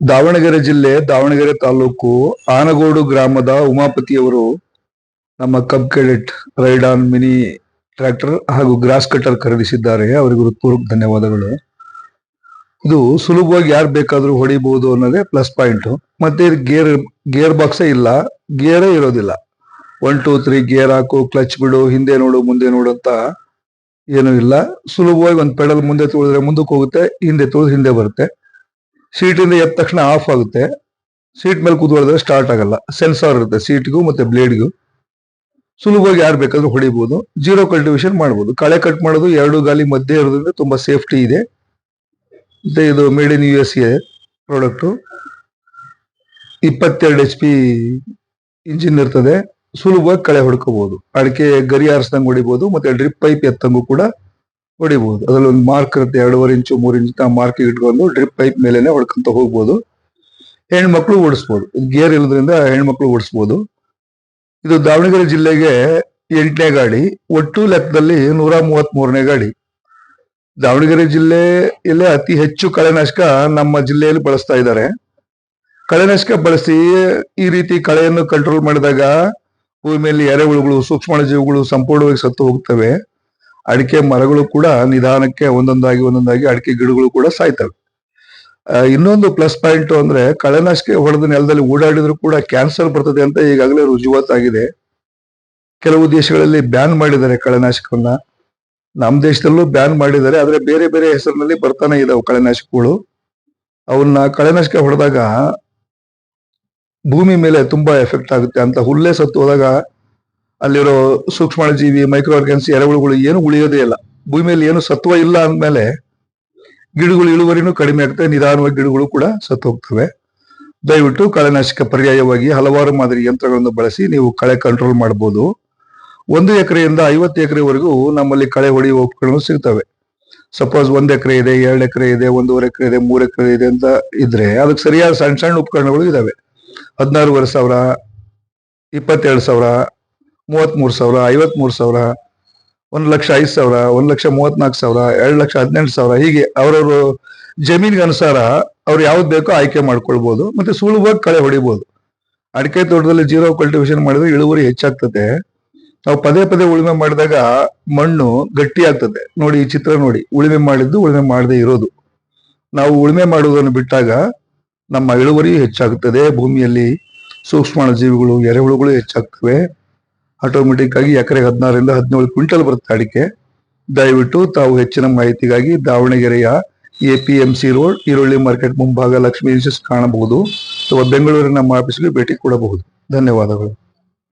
ದಾವಣಗೆರೆ ಜಿಲ್ಲೆ, ದಾವಣಗೆರೆ ತಾಲೂಕು ಆನಗೋಡು ಗ್ರಾಮದ ಉಮಾಪತಿಯವರು ನಮ್ಮ Cub Cadet ride on mini tractor ಹಾಗೂ ಗ್ರಾಸ್ ಕಟರ್ ಖರೀದಿಸಿದ್ದಾರೆ. ಅವರಿಗೆ ಹೃತ್ಪೂರ್ವಕ ಧನ್ಯವಾದಗಳು. ಇದು ಸುಲಭವಾಗಿ ಯಾರು ಬೇಕಾದರೂ ಹೊಡಿಬಹುದು ಅನ್ನೋದೇ ಪ್ಲಸ್ ಪಾಯಿಂಟ್ ಮತ್ತೆ ಗೇರ್ ಗೇರ್ ಬಾಕ್ಸೇ ಇಲ್ಲ. ಗೇರೇ ಇರೋದಿಲ್ಲ. ಒನ್ ಟೂ ತ್ರೀ ಗೇರ್ ಹಾಕು ಕ್ಲಚ್ ಬಿಡು, ಹಿಂದೆ ನೋಡು, ಮುಂದೆ ನೋಡು ಅಂತ ಏನೂ ಇಲ್ಲ. ಸುಲಭವಾಗಿ ಒಂದು ಪೆಡಲ್ ಮುಂದೆ ತುಳಿದ್ರೆ ಮುಂದಕ್ಕೆ ಹೋಗುತ್ತೆ, ಹಿಂದೆ ತುಳಿದ್ರೆ ಹಿಂದೆ ಬರುತ್ತೆ. ಸೀಟಿಂದ ಎದ್ದ ತಕ್ಷಣ ಆಫ್ ಆಗುತ್ತೆ. ಸೀಟ್ ಮೇಲೆ ಕೂತ್ಕೊಳ್ಳಿದ್ರೆ ಸ್ಟಾರ್ಟ್ ಆಗಲ್ಲ. ಸೆನ್ಸಾರ್ ಇರುತ್ತೆ ಸೀಟ್ಗೂ ಮತ್ತೆ ಬ್ಲೇಡ್ಗೂ ಸುಲಭವಾಗಿ ಯಾರು ಬೇಕಾದ್ರೂ ಹೊಡಿಬಹುದು ಜೀರೋ ಕಲ್ಟಿವೇಶನ್ ಮಾಡ್ಬೋದು. ಕಳೆ ಕಟ್ ಮಾಡೋದು ಎರಡು ಗಾಲಿ ಮಧ್ಯೆ ಇರೋದ್ರಿಂದ ತುಂಬಾ ಸೇಫ್ಟಿ ಇದೆ. ಮತ್ತೆ ಇದು made in U S A product ಇಪ್ಪತ್ತೆರಡು ಎಚ್ ಪಿ ಇಂಜಿನ್ ಇರ್ತದೆ. ಸುಲಭವಾಗಿ ಕಳೆ ಹೊಡ್ಕೋಬಹುದು ಅಡಿಕೆ ಗರಿ ಆರಿಸ್ದಂಗೆ ಹೊಡಿಬಹುದು ಮತ್ತೆ ಡ್ರಿಪ್ ಪೈಪ್ ಎತ್ತಂಗೂ ಕೂಡ ಹೊಡಿಬಹುದು ಅದ್ರಲ್ಲಿ ಒಂದು ಮಾರ್ಕ್ ಇರುತ್ತೆ, ಎರಡೂವರೆ ಇಂಚು ಮೂರು ಇಂಚು ಆ ಮಾರ್ಕ್ ಇಟ್ಕೊಂಡು ಡ್ರಿಪ್ ಪೈಪ್ ಮೇಲೆನೆ ಹೊಡ್ಕೊಂತ ಹೋಗ್ಬೋದು. ಹೆಣ್ಮಕ್ಳು ಓಡಿಸ್ಬೋದು. ಗೇರ್ ಇಲ್ಲದ್ರಿಂದ ಹೆಣ್ಮಕ್ಳು ಓಡಿಸ್ಬೋದು. ಇದು ದಾವಣಗೆರೆ ಜಿಲ್ಲೆಗೆ ಎಂಟನೇ ಗಾಡಿ, ಒಟ್ಟು ಲೆಕ್ಕದಲ್ಲಿ ನೂರ ಮೂವತ್ತ್ ಮೂರನೇ ಗಾಡಿ. ದಾವಣಗೆರೆ ಜಿಲ್ಲೆಯಲ್ಲೇ ಅತಿ ಹೆಚ್ಚು ಕಳೆನಾಶಕ ನಮ್ಮ ಜಿಲ್ಲೆಯಲ್ಲಿ ಬಳಸ್ತಾ ಇದ್ದಾರೆ. ಕಳೆನಾಶಕ ಬಳಸಿ ಈ ರೀತಿ ಕಳೆಯನ್ನು ಕಂಟ್ರೋಲ್ ಮಾಡಿದಾಗ ಭೂಮಿಯಲ್ಲಿ ಎರೆಹುಳುಗಳು ಸೂಕ್ಷ್ಮಾಣುಜೀವಿಗಳು ಸಂಪೂರ್ಣವಾಗಿ ಸತ್ತು ಹೋಗ್ತವೆ. ಅಡಿಕೆ ಮರಗಳು ಕೂಡ ನಿಧಾನಕ್ಕೆ ಒಂದೊಂದಾಗಿ ಒಂದೊಂದಾಗಿ ಅಡಿಕೆ ಗಿಡಗಳು ಕೂಡ ಸಾಯ್ತವೆ. ಇನ್ನೊಂದು ಪ್ಲಸ್ ಪಾಯಿಂಟ್ ಅಂದ್ರೆ ಕಳೆನಾಶಕ ಹೊಡೆದ ನೆಲದಲ್ಲಿ ಓಡಾಡಿದ್ರು ಕೂಡ ಕ್ಯಾನ್ಸರ್ ಬರ್ತದೆ ಅಂತ ಈಗಾಗಲೇ ರುಜುವಾತಾಗಿದೆ. ಕೆಲವು ದೇಶಗಳಲ್ಲಿ ಬ್ಯಾನ್ ಮಾಡಿದ್ದಾರೆ ಕಳೆನಾಶಕವನ್ನ. ನಮ್ಮ ದೇಶದಲ್ಲೂ ಬ್ಯಾನ್ ಮಾಡಿದ್ದಾರೆ, ಆದರೆ ಬೇರೆ ಬೇರೆ ಹೆಸರಿನಲ್ಲಿ ಬರ್ತಾನೆ ಇದಾವೆ ಕಳೆನಾಶಕಗಳು. ಅವನ್ನ ಕಳೆನಾಶಕ ಹೊಡೆದಾಗ ಭೂಮಿ ಮೇಲೆ ತುಂಬಾ ಎಫೆಕ್ಟ್ ಆಗುತ್ತೆ ಅಂತ ಹುಲ್ಲೇ ಸತ್ತು ಹೋದಾಗ ಅಲ್ಲಿರೋ ಸೂಕ್ಷ್ಮಣಜೀವಿ ಮೈಕ್ರೋ ಆರ್ಗನ್ಸ್ ಎರೆಹುಳುಗಳು ಏನು ಉಳಿಯೋದೇ ಇಲ್ಲ. ಭೂಮಿಯಲ್ಲಿ ಏನು ಸತ್ವ ಇಲ್ಲ ಅಂದಮೇಲೆ ಗಿಡಗಳು ಇಳುವರಿನೂ ಕಡಿಮೆ ಆಗುತ್ತೆ ನಿಧಾನವಾಗಿ ಗಿಡಗಳು ಕೂಡ ಸತ್ತು ಹೋಗ್ತವೆ ದಯವಿಟ್ಟು ಕಳೆನಾಶಕ ಪರ್ಯಾಯವಾಗಿ ಹಲವಾರು ಮಾದರಿ ಯಂತ್ರಗಳನ್ನು ಬಳಸಿ ನೀವು ಕಳೆ ಕಂಟ್ರೋಲ್ ಮಾಡಬಹುದು ಒಂದು ಎಕರೆಯಿಂದ ಐವತ್ತು ಎಕರೆವರೆಗೂ ನಮ್ಮಲ್ಲಿ ಕಳೆ ಹೊಡೆಯುವ ಉಪಕರಣಗಳು ಸಿಗ್ತವೆ. ಸಪೋಸ್ ಒಂದ್ ಎಕರೆ ಇದೆ, ಎರಡು ಎಕರೆ ಇದೆ, ಒಂದೂವರೆ ಎಕರೆ ಇದೆ, ಮೂರು ಎಕರೆ ಇದೆ ಅಂತ ಇದ್ರೆ ಅದಕ್ಕೆ ಸರಿಯಾದ ಸಣ್ಣ ಸಣ್ಣ ಉಪಕರಣಗಳು ಇದಾವೆ. ಹದಿನಾರೂವರೆ ಸಾವಿರ, ಇಪ್ಪತ್ತೆರಡು ಸಾವಿರ ಮೂವತ್ಮೂರು ಸಾವಿರ, ಐವತ್ಮೂರು ಸಾವಿರ, ಒಂದ್ ಲಕ್ಷ ಐದು ಸಾವಿರ, ಒಂದ್ ಲಕ್ಷ ಮೂವತ್ನಾಲ್ಕು ಸಾವಿರ, ಎರಡು ಲಕ್ಷ ಹದಿನೆಂಟು ಸಾವಿರ, ಹೀಗೆ ಅವರವರು ಜಮೀನಿಗೆ ಅನುಸಾರ ಅವ್ರು ಯಾವ್ದು ಬೇಕೋ ಆಯ್ಕೆ ಮಾಡ್ಕೊಳ್ಬಹುದು ಮತ್ತೆ ಸುಲಭವಾಗಿ ಕಳೆ ಹೊಡಿಬಹುದು ಅಡಿಕೆ ತೋಟದಲ್ಲಿ ಜೀರೋ ಕಲ್ಟಿವೇಶನ್ ಮಾಡಿದ್ರೆ ಇಳುವರಿ ಹೆಚ್ಚಾಗ್ತದೆ. ನಾವು ಪದೇ ಪದೇ ಉಳುಮೆ ಮಾಡಿದಾಗ ಮಣ್ಣು ಗಟ್ಟಿ ಆಗ್ತದೆ. ನೋಡಿ ಈ ಚಿತ್ರ ನೋಡಿ, ಉಳುಮೆ ಮಾಡಿದ್ದು ಉಳುಮೆ ಮಾಡದೇ ಇರೋದು. ನಾವು ಉಳುಮೆ ಮಾಡುವುದನ್ನು ಬಿಟ್ಟಾಗ ನಮ್ಮ ಇಳುವರಿ ಹೆಚ್ಚಾಗುತ್ತದೆ ಭೂಮಿಯಲ್ಲಿ ಸೂಕ್ಷ್ಮಾಣು ಜೀವಿಗಳು, ಎರೆಹುಳುಗಳು ಹೆಚ್ಚಾಗ್ತವೆ. ಆಟೋಮೆಟಿಕ್ ಆಗಿ ಎಕರೆಗೆ ಹದಿನಾರರಿಂದ ಹದಿನೇಳು ಕ್ವಿಂಟಲ್ ಬರುತ್ತೆ ಅಡಿಕೆ. ದಯವಿಟ್ಟು ತಾವು ಹೆಚ್ಚಿನ ಮಾಹಿತಿಗಾಗಿ ದಾವಣಗೆರೆಯ A P M C road, ಈರುಳ್ಳಿ ಮಾರ್ಕೆಟ್ ಮುಂಭಾಗ ಲಕ್ಷ್ಮೀ ಕಾಣಬಹುದು. ಅಥವಾ ಬೆಂಗಳೂರಿನ ನಮ್ಮ ಆಫೀಸ್ಗೆ ಭೇಟಿ ಕೊಡಬಹುದು. ಧನ್ಯವಾದಗಳು.